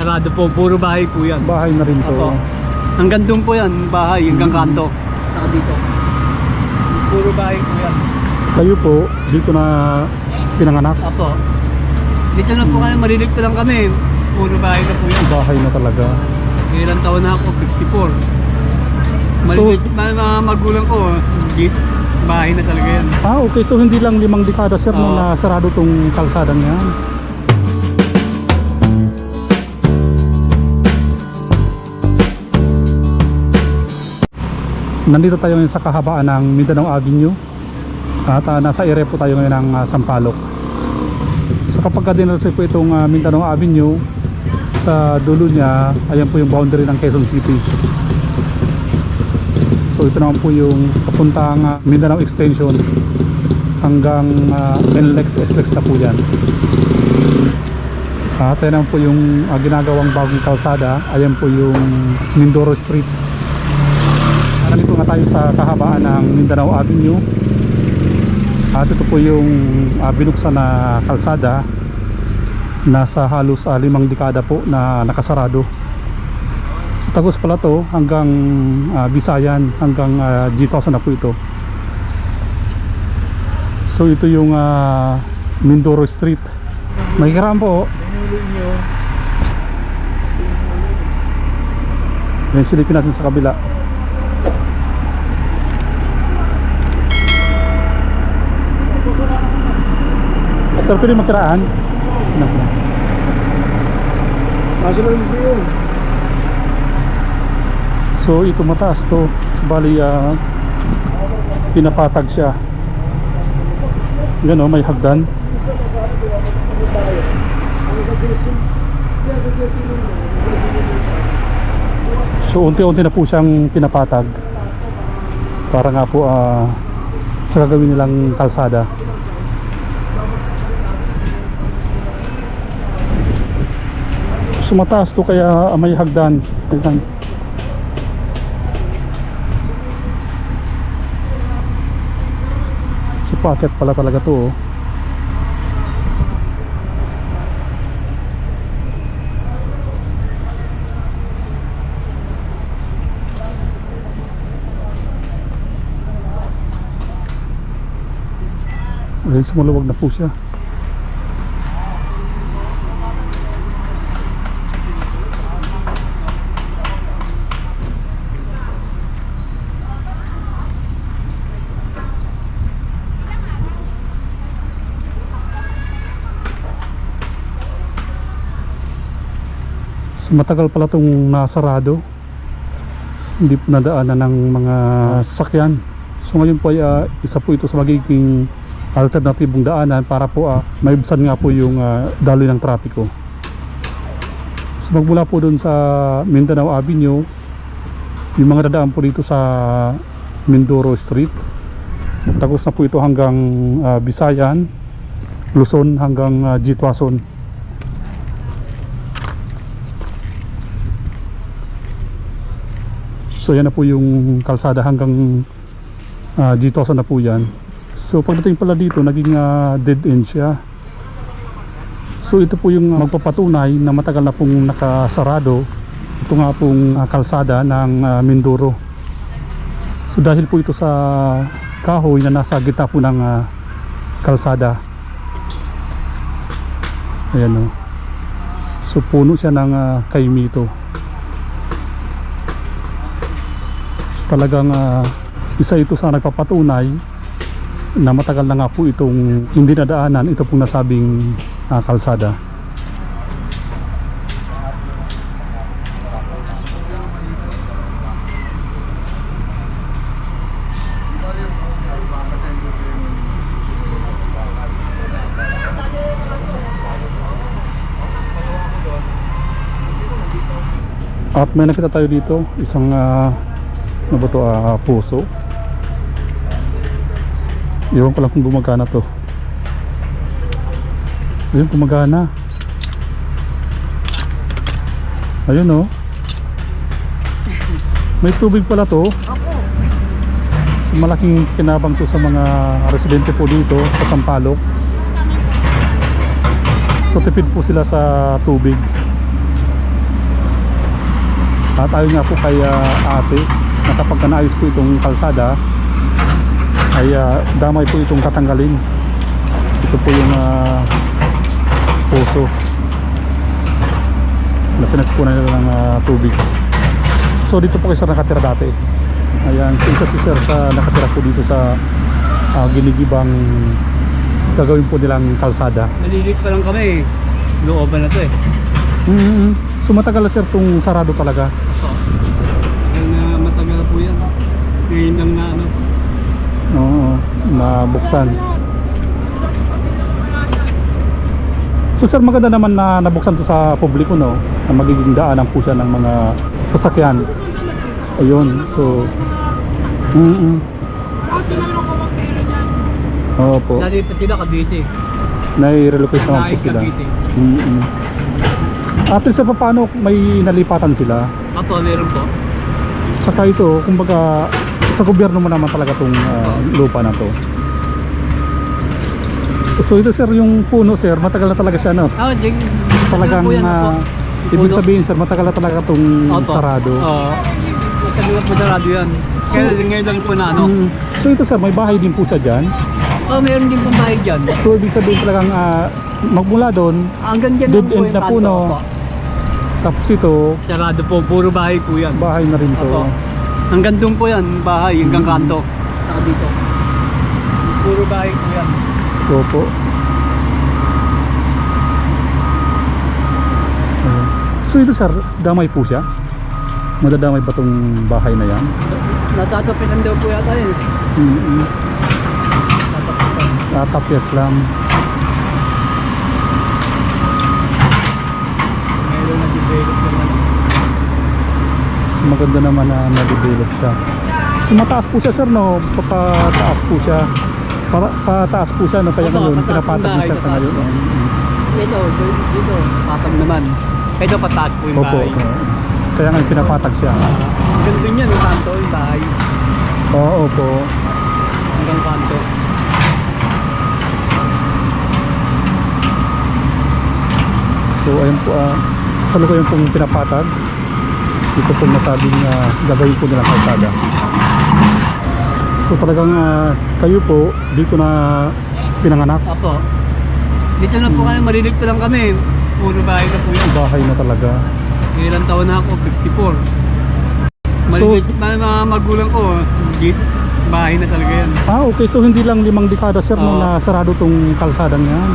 Sarado po, puro bahay po yan. Bahay na rin to. Opo. Hanggang doon po yan, bahay, hanggang kanto. Saka dito. Puro bahay po yan. Kayo po, dito na pinanganak. Apo. Dito na po kami, malilig pa lang kami. Puro bahay na po yan. Bahay na talaga. Ilang taon na ako, 54. Malilig, mga, mga magulang ko, dito, bahay na talaga yan. Ah, okay. So hindi lang limang dekada sir Oo. nung nasarado tong kalsadang yan. Nandito tayo ngayon sa kahabaan ng Mindanao Avenue at ah, nasa area po tayo ngayon ng ah, Sampaloc. So kapag ka dinalsay po itong ah, Mindanao Avenue sa dulo niya, ayan po yung boundary ng Quezon City. So ito naman po yung papuntang ah, Mindanao Extension hanggang uh, NLEX SLEX na po yan. At ayan po yung ah, ginagawang bagong kalsada. Ayan po yung Mindoro Street. Nga tayo sa kahabaan ng Mindanao Avenue. At ito po yung ah, binuksan na kalsada. Nasa halos ah, limang dekada po na nakasarado. So, Tagos pala to hanggang ah, Bisayan, hanggang uh, G1000 na po ito. So ito yung ah, Mindoro Street. Makikiraan po. Yan silipin natin sa kabila. Sir, pwede magkiraan? National Museum. So ito mataas to. Bali ah, pinapatag siya. Yan o, may hagdan. So unti-unti na po siyang pinapatag. Para nga po ah, sa gagawin nilang kalsada. So mataas to kaya ah, may hagdan. Hagdan. Si pocket pala talaga to oh. Ayun, sumuluwag na po siya. Matagal pala itong nasarado. Hindi po nadaanan ng mga sasakyan. So ngayon po ay ah, isa po ito sa magiging alternatibong daanan para po uh, maibsan nga po yung ah, daloy ng trapiko. So magmula po doon sa Mindanao Avenue, yung mga dadaan po dito sa Mindoro Street. Tagos na po ito hanggang ah, Bisayan, Luzon hanggang uh, Jitwason. So yan na po yung kalsada hanggang uh, G1000 na po yan. So pagdating pala dito naging ah, dead end siya. So ito po yung magpapatunay na matagal na pong nakasarado ito nga pong ah, kalsada ng ah, Mindoro. So dahil po ito sa kahoy na nasa gitna po ng ah, kalsada. Ayan o. So puno siya ng uh, kaimito. Talagang ah, isa ito sa nagpapatunay na matagal na nga po itong hindi nadaanan ito pong nasabing ah, kalsada. At may nakita tayo dito isang ah, ano ba to ah, puso? Iwan ko lang kung gumagana to. Ayun gumagana. Ayun oh. May tubig pala to. So, Malaking kinabang to sa mga residente po dito sa Sampaloc. So tipid po sila sa tubig. At ayon nga po kay ah, ate na kapag ka naayos po itong kalsada ay ah, damay po itong tatanggalin. Ito po yung ah, puso na pinagpunan nila ng ah, tubig. So dito po kayo sir nakatira dati. Ayan, so isa si sir sa nakatira po dito sa ah, ginigibang gagawin po nilang kalsada. Malilit pa lang kami. Looban na to eh. Mm-hmm. So matagal na sir itong sarado talaga. So, matagal na matagal na po yan. Ngayon lang na ano. Oo, nabuksan. So sir, maganda naman na nabuksan to sa publiko, no? Na magiging daanan po siya ng mga sasakyan. Ayun, so... Mm Oo po. Dati pa sila Cavite. Nai-relocate naman po sila. Cavite. Mm At pa- paano may nalipatan sila? Ako, meron po. Saka ito, kumbaga, sa gobyerno mo naman talaga itong lupa na to. So ito sir, yung puno sir, matagal na talaga siya no? Ah, jing, Talagang, po yan, ah, opo. ibig sabihin sir, matagal na talaga itong Opo. sarado. Oo. Matagal na po sarado yan. Kaya ngayon lang po na ano. Mm. So ito sir, may bahay din po siya dyan. Oh, meron din pong bahay dyan. So ibig sabihin talagang ah, magmula doon, Hanggang dyan lang po yung na puno. opo. tapos ito, Sarado po, puro bahay po yan. bahay na rin to. Opo. Hanggang doon po yan, bahay, hanggang Mm. kanto. Saka dito. Puro bahay po yan. So po. Ayan. So ito sir, damay po siya. Madadamay ba tong bahay na yan? Natatapitan daw po yata yun. Mm-mm. Natatapitan. Tatapyas lang. Maganda naman na na-develop siya. So mataas po siya sir no? Papataas po siya. Para, pataas po siya no? Kaya Opo, ngayon, pataas pinapatag yung niya siya bahay, sa ngayon. pataas. Mm-mm. Dito, dito, dito. Patag naman. Ito pataas po yung Opo. bahay. oo. Kaya ngayon pinapatag siya. Ganun din yan, yung kanto, yung bahay. Oo, opo. Hanggang kanto. So ayun po, ah, sa lugayan pong pinapatag. Ito pong nasabing uh, gagawin po nilang kalsada. So talagang ah, kayo po dito na pinanganak. Apo. Dito na po kami, malilit pa lang kami. Puro bahay na po yan. Bahay na talaga. Ilang taon na ako, 54. Malilit, mga, mga magulang ko, dito, bahay na talaga yan. Ah, okay. So hindi lang limang dekada sir nung Oo. nasarado tong kalsadang yan.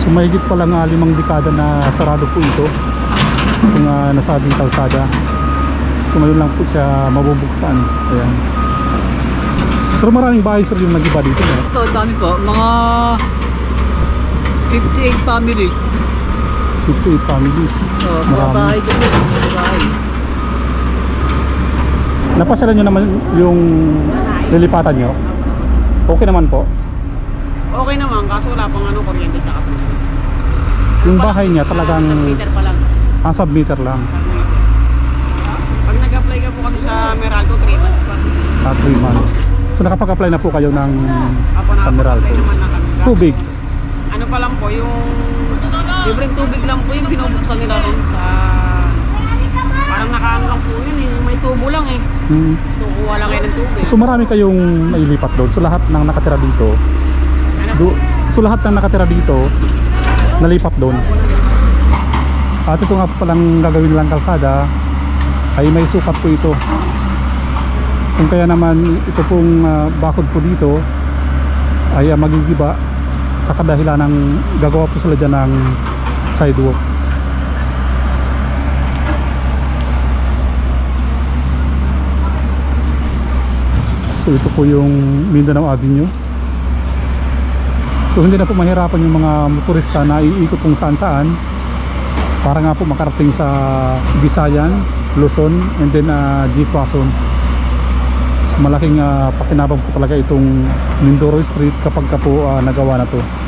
So mahigit pa lang ah, limang dekada na sarado po ito. Itong uh, nasabing kalsada. So ngayon lang po siya mabubuksan. Ayan. So maraming bahay sir yung nag-iba dito. No? Ito, dami po, mga 58 families. 58 families. So, mga Marami. bahay kami, mga bahay. Napasyalan nyo naman yung lilipatan nyo? Okay naman po. Okay naman, kaso wala pang ano, kuryente tsaka puso. Yung bahay niya talagang Sa Twitter pa lang. ang submeter lang. Ka po kami sa Meralco, 3 months pa. Sa 3 months. So nakapag-apply na po kayo ng Apo sa Meralco. naman na kami. Tubig. Ano pa lang po, yung libreng tubig lang po yung binubuksan nila ron sa... Parang nakaano lang po yun eh, may tubo lang eh. Hmm. Tapos kukuha lang kayo ng tubig. So marami kayong nailipat doon. So lahat ng nakatira dito, Ano po? do, so lahat ng nakatira dito, nalipat doon. At ito nga palang gagawin nilang kalsada, ay may sukat po ito. Kung kaya naman ito pong ah, bakod po dito, ay uh, magigiba sa kadahilan ng gagawa po sila dyan ng sidewalk. So ito po yung Mindanao Avenue. So hindi na po mahirapan yung mga motorista na iikot kung saan saan para nga po makarating sa Bisayan, Luzon, and then uh, Gpason. Malaking uh, pakinabang po talaga itong Mindoro Street kapag ka po ah, nagawa na to.